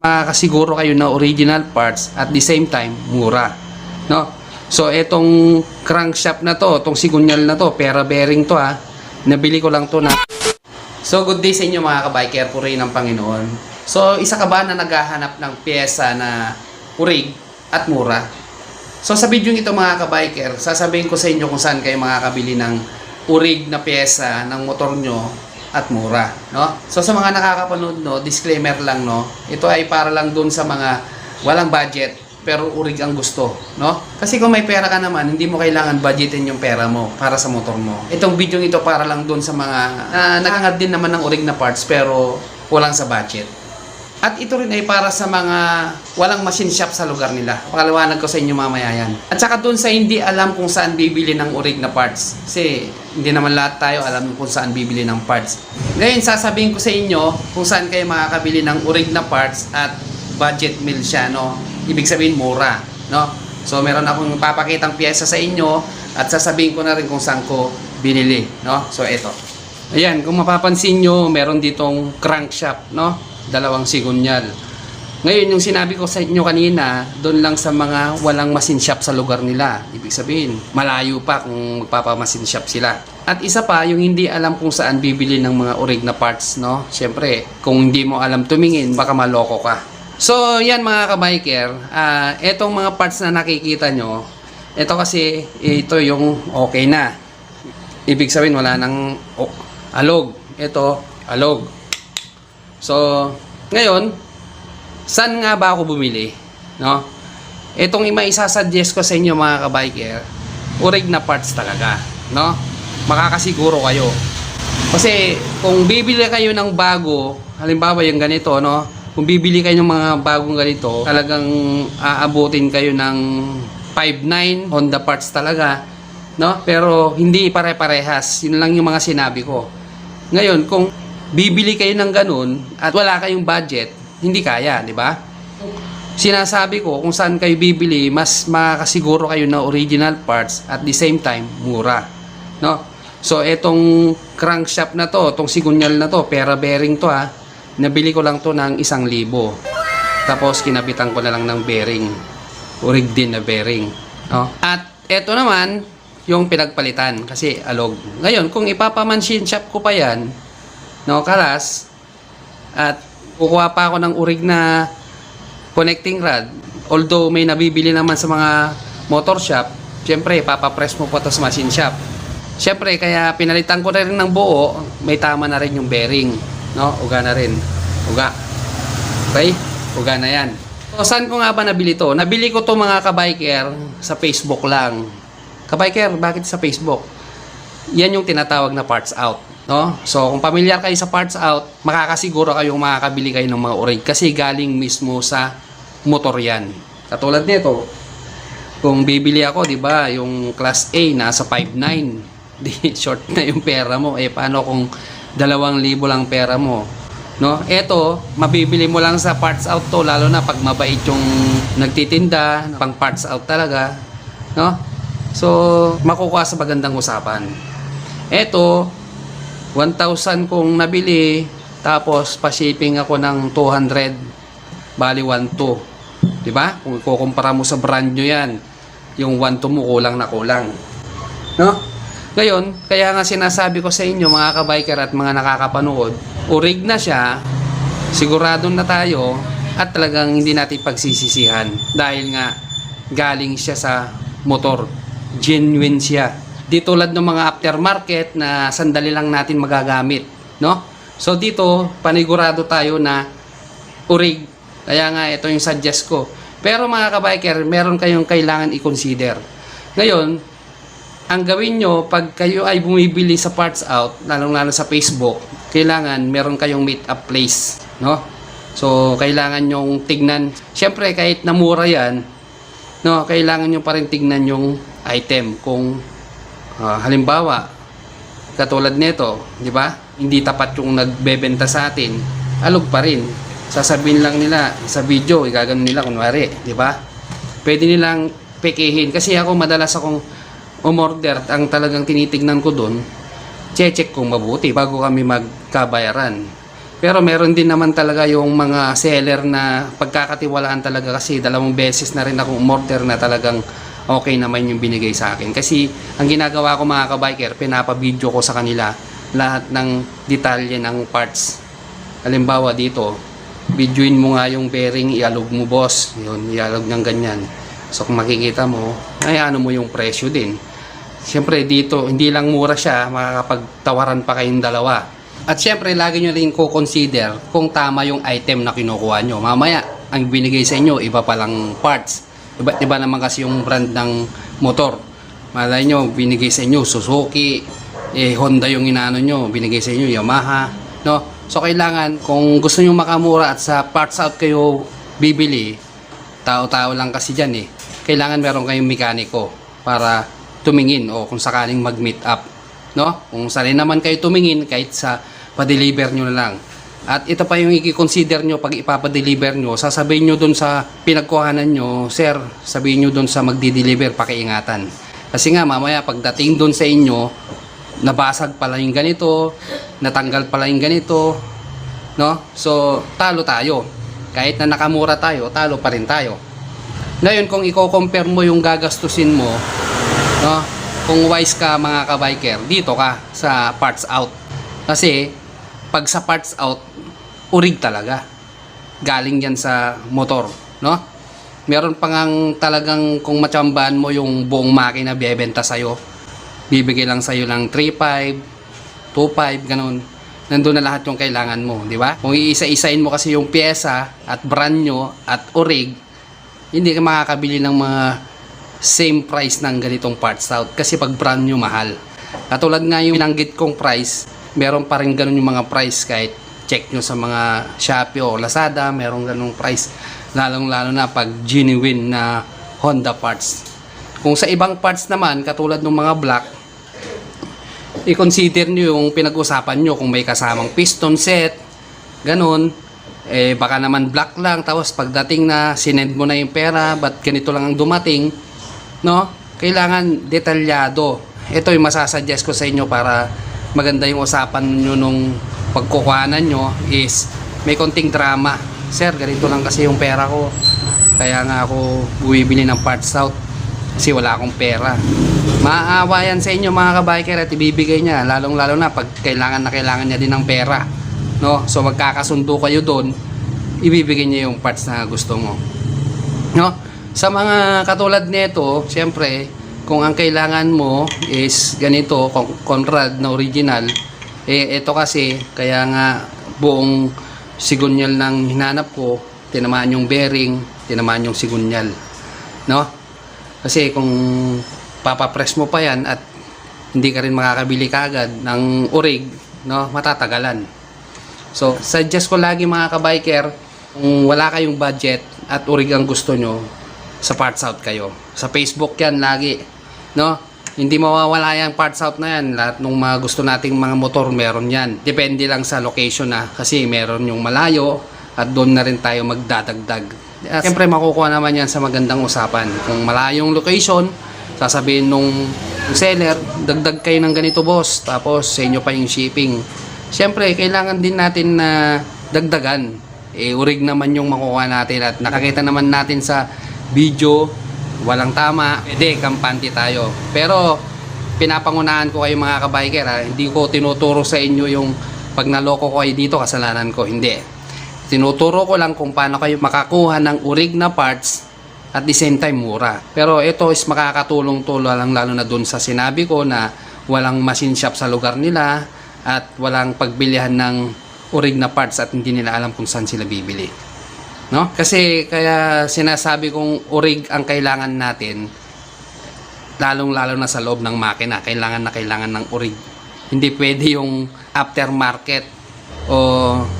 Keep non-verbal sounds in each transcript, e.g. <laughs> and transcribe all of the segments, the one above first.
makakasiguro kayo na original parts at the same time mura. No? So etong crankshaft na to itong sigunyal na to pera bearing to ha? Nabili ko lang to na so good day sa inyo mga kabiker. Puri ng Panginoon. So isa ka ba na naghahanap ng pyesa na urig at mura? So sa video ito mga kabiker sasabihin ko sa inyo kung saan kayo makakabili ng urig na pyesa ng motor nyo at mura, no? So sa mga nakakapanood, no, disclaimer lang, no. Ito ay para lang dun sa mga walang budget pero urig ang gusto, no? Kasi kung may pera ka naman, hindi mo kailangan budgetin yung pera mo para sa motor mo. Itong video ito para lang dun sa mga uh, nakangad din naman ng urig na parts pero walang sa budget. At ito rin ay para sa mga walang machine shop sa lugar nila. Pakaliwanag ko sa inyo mamaya yan. At saka dun sa hindi alam kung saan bibili ng urig na parts. Kasi hindi naman lahat tayo alam kung saan bibili ng parts. Ngayon, sasabihin ko sa inyo kung saan kayo makakabili ng urig na parts at budget meal siya, no? Ibig sabihin, mura, no? So, meron akong papakitang pyesa sa inyo at sasabihin ko na rin kung saan ko binili, no? So, eto. Ayan, kung mapapansin nyo, meron ditong crankshaft, no? Dalawang sigunyal. Ngayon, yung sinabi ko sa inyo kanina, doon lang sa mga walang machine shop sa lugar nila. Ibig sabihin, malayo pa kung magpapamasin shop sila. At isa pa, yung hindi alam kung saan bibili ng mga orig na parts, no? Siyempre, kung hindi mo alam tumingin, baka maloko ka. So, yan mga kabiker, ah etong mga parts na nakikita nyo, ito kasi, ito yung okay na. Ibig sabihin, wala nang oh, alog. Ito, alog. So, ngayon, saan nga ba ako bumili? No? Itong ima isasuggest ko sa inyo mga kabiker, urig na parts talaga, no? Makakasiguro kayo. Kasi kung bibili kayo ng bago, halimbawa yung ganito, no? Kung bibili kayo ng mga bagong ganito, talagang aabutin kayo ng 5.9 Honda parts talaga, no? Pero hindi pare-parehas. Yun lang yung mga sinabi ko. Ngayon, kung bibili kayo ng ganun at wala kayong budget, hindi kaya, di ba? Sinasabi ko kung saan kayo bibili, mas makakasiguro kayo na original parts at the same time, mura. No? So, etong crankshaft na to, itong sigunyal na to, pera bearing to ha, nabili ko lang to ng isang libo. Tapos, kinabitan ko na lang ng bearing. Urig din na bearing. No? At eto naman, yung pinagpalitan kasi alog. Ngayon, kung ipapamansin shop ko pa yan, no, kalas, at kukuha pa ako ng urig na connecting rod, although may nabibili naman sa mga motor shop, syempre, papapress mo pa to sa machine shop. Syempre, kaya pinalitan ko na rin ng buo, may tama na rin yung bearing, no, uga na rin, uga. Okay? Uga na yan. So, saan ko nga ba nabili to? Nabili ko to mga kabiker sa Facebook lang. Kabiker, bakit sa Facebook? Yan yung tinatawag na parts out. No? So, kung pamilyar kayo sa parts out, makakasiguro kayong makakabili kayo ng mga orig kasi galing mismo sa motor yan. Katulad nito, kung bibili ako, di ba, yung class A nasa 5.9, <laughs> di short na yung pera mo. Eh, paano kung 2,000 lang pera mo? No? Ito, mabibili mo lang sa parts out to, lalo na pag mabait yung nagtitinda, pang parts out talaga. No? So, makukuha sa magandang usapan. Ito, 1,000 kong nabili, tapos pa-shipping ako ng 200, bali 1,2. Diba? Kung ikukumpara mo sa brand nyo yan, yung 1,2 mo kulang na kulang. No? Ngayon, kaya nga sinasabi ko sa inyo mga kabiker at mga nakakapanood, urig na siya, sigurado na tayo, at talagang hindi natin pagsisisihan. Dahil nga, galing siya sa motor. Genuine siya di tulad ng mga aftermarket na sandali lang natin magagamit, no? So dito, panigurado tayo na urig. Kaya nga ito yung suggest ko. Pero mga kabiker, meron kayong kailangan i-consider. Ngayon, ang gawin nyo, pag kayo ay bumibili sa parts out, lalong-lalo sa Facebook, kailangan meron kayong meet up place, no? So, kailangan nyong tignan. Siyempre, kahit namura yan, no, kailangan nyo pa rin tignan yung item kung Ah, halimbawa, katulad nito, di ba? Hindi tapat yung nagbebenta sa atin, alog pa rin. Sasabihin lang nila sa video, igagano nila kunwari, di ba? Pwede nilang pekehin kasi ako madalas akong umorder ang talagang tinitignan ko doon check kung mabuti bago kami magkabayaran Pero meron din naman talaga yung mga seller na pagkakatiwalaan talaga kasi dalawang beses na rin akong umorder na talagang okay naman yung binigay sa akin. Kasi ang ginagawa ko mga kabiker, pinapabideo ko sa kanila lahat ng detalye ng parts. Halimbawa dito, videoin mo nga yung bearing, ialog mo boss. Yun, ialog ng ganyan. So kung makikita mo, ay ano mo yung presyo din. Siyempre dito, hindi lang mura siya, makakapagtawaran pa kayong dalawa. At siyempre, lagi nyo rin consider kung tama yung item na kinukuha nyo. Mamaya, ang binigay sa inyo, iba palang parts. Iba, iba naman kasi yung brand ng motor. Malay nyo, binigay sa inyo, Suzuki, eh, Honda yung inaano nyo, binigay sa inyo, Yamaha, no? So, kailangan, kung gusto nyo makamura at sa parts out kayo bibili, tao-tao lang kasi dyan eh, kailangan meron kayong mekaniko para tumingin o kung sakaling mag-meet up. No? Kung sanay naman kayo tumingin kahit sa pa-deliver nyo na lang. At ito pa yung i-consider nyo pag ipapadeliver nyo, sasabihin nyo dun sa pinagkuhanan nyo, Sir, sabihin nyo dun sa magdi-deliver, pakiingatan. Kasi nga, mamaya pagdating dun sa inyo, nabasag pala yung ganito, natanggal pala yung ganito, no? So, talo tayo. Kahit na nakamura tayo, talo pa rin tayo. Ngayon, kung i-compare mo yung gagastusin mo, no? Kung wise ka mga ka-biker, dito ka sa parts out. Kasi, pag sa parts out, urig talaga. Galing yan sa motor, no? Meron pa ngang talagang kung matsambahan mo yung buong makina bebenta sa'yo, bibigay lang sa'yo ng 3.5, 2.5, ganun. Nandun na lahat yung kailangan mo, di ba? Kung iisa-isain mo kasi yung pyesa at brand nyo at orig, hindi ka makakabili ng mga same price ng ganitong parts out kasi pag brand nyo mahal. Katulad nga yung binanggit kong price, meron pa rin ganun yung mga price kahit check nyo sa mga Shopee o Lazada, meron ganung price. Lalong lalo na pag genuine na Honda parts. Kung sa ibang parts naman, katulad ng mga black, i-consider nyo yung pinag-usapan nyo kung may kasamang piston set, ganun, eh baka naman black lang, tapos pagdating na sinend mo na yung pera, ba't ganito lang ang dumating, no? Kailangan detalyado. Ito yung masasuggest ko sa inyo para maganda yung usapan nyo nung pagkukuhanan nyo is may konting drama. Sir, ganito lang kasi yung pera ko. Kaya nga ako bumibili ng parts out kasi wala akong pera. Maaawa yan sa inyo mga kabiker at ibibigay niya lalong lalo na pag kailangan na kailangan niya din ng pera. No? So magkakasundo kayo doon, ibibigay niya yung parts na gusto mo. No? Sa mga katulad nito, siyempre, kung ang kailangan mo is ganito, Con- Conrad na original, eh ito kasi kaya nga buong sigunyal ng hinanap ko, tinamaan yung bearing, tinamaan yung sigunyal. No? Kasi kung papapress mo pa yan at hindi ka rin makakabili kagad ng urig, no, matatagalan. So, suggest ko lagi mga kabiker, kung wala kayong budget at urig ang gusto nyo, sa parts out kayo. Sa Facebook yan lagi, no? Hindi mawawala yung parts out na yan. Lahat ng mga gusto nating mga motor, meron yan. Depende lang sa location na, kasi meron yung malayo at doon na rin tayo magdadagdag. At Siyempre, makukuha naman yan sa magandang usapan. Kung malayong location, sasabihin nung seller, dagdag kayo ng ganito boss, tapos sa inyo pa yung shipping. Siyempre, kailangan din natin na dagdagan. Eh, urig naman yung makukuha natin at nakakita naman natin sa video, walang tama, pwede, kampante tayo. Pero, pinapangunahan ko kayo mga kabiker ha, hindi ko tinuturo sa inyo yung pag naloko ko kayo dito, kasalanan ko, hindi. Tinuturo ko lang kung paano kayo makakuha ng urig na parts at the same time mura. Pero ito is makakatulong to lang lalo na dun sa sinabi ko na walang machine shop sa lugar nila at walang pagbilihan ng urig na parts at hindi nila alam kung saan sila bibili. No? Kasi kaya sinasabi kong urig ang kailangan natin lalong-lalo na sa loob ng makina. Kailangan na kailangan ng urig. Hindi pwede yung aftermarket o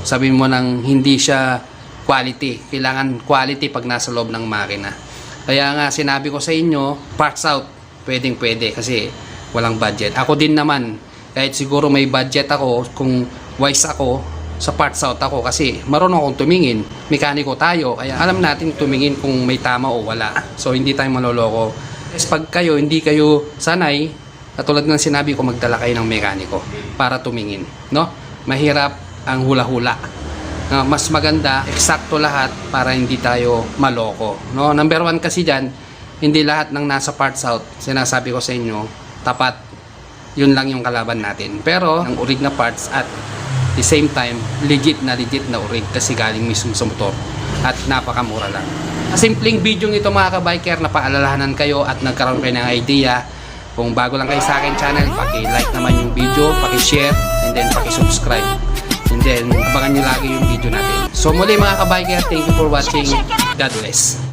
sabihin mo nang hindi siya quality. Kailangan quality pag nasa loob ng makina. Kaya nga sinabi ko sa inyo, parts out. Pwedeng pwede kasi walang budget. Ako din naman, kahit siguro may budget ako, kung wise ako, sa parts out ako kasi marunong akong tumingin. Mekaniko tayo, kaya alam natin tumingin kung may tama o wala. So hindi tayo maloloko. Yes, pag kayo, hindi kayo sanay, katulad ng sinabi ko, magdala kayo ng mekaniko para tumingin. No? Mahirap ang hula-hula. No, mas maganda, eksakto lahat para hindi tayo maloko. No, number one kasi diyan, hindi lahat ng nasa parts out, sinasabi ko sa inyo, tapat. Yun lang yung kalaban natin. Pero, ang urig na parts at the same time, legit na legit na urig kasi galing mismo sa motor. At napakamura lang. Simpleng video ito mga kabiker na paalalahanan kayo at nagkaroon kayo ng idea. Kung bago lang kayo sa akin channel, paki-like naman yung video, paki-share, and then paki-subscribe. And then, abangan nyo lagi yung video natin. So muli mga kabiker, thank you for watching. God bless.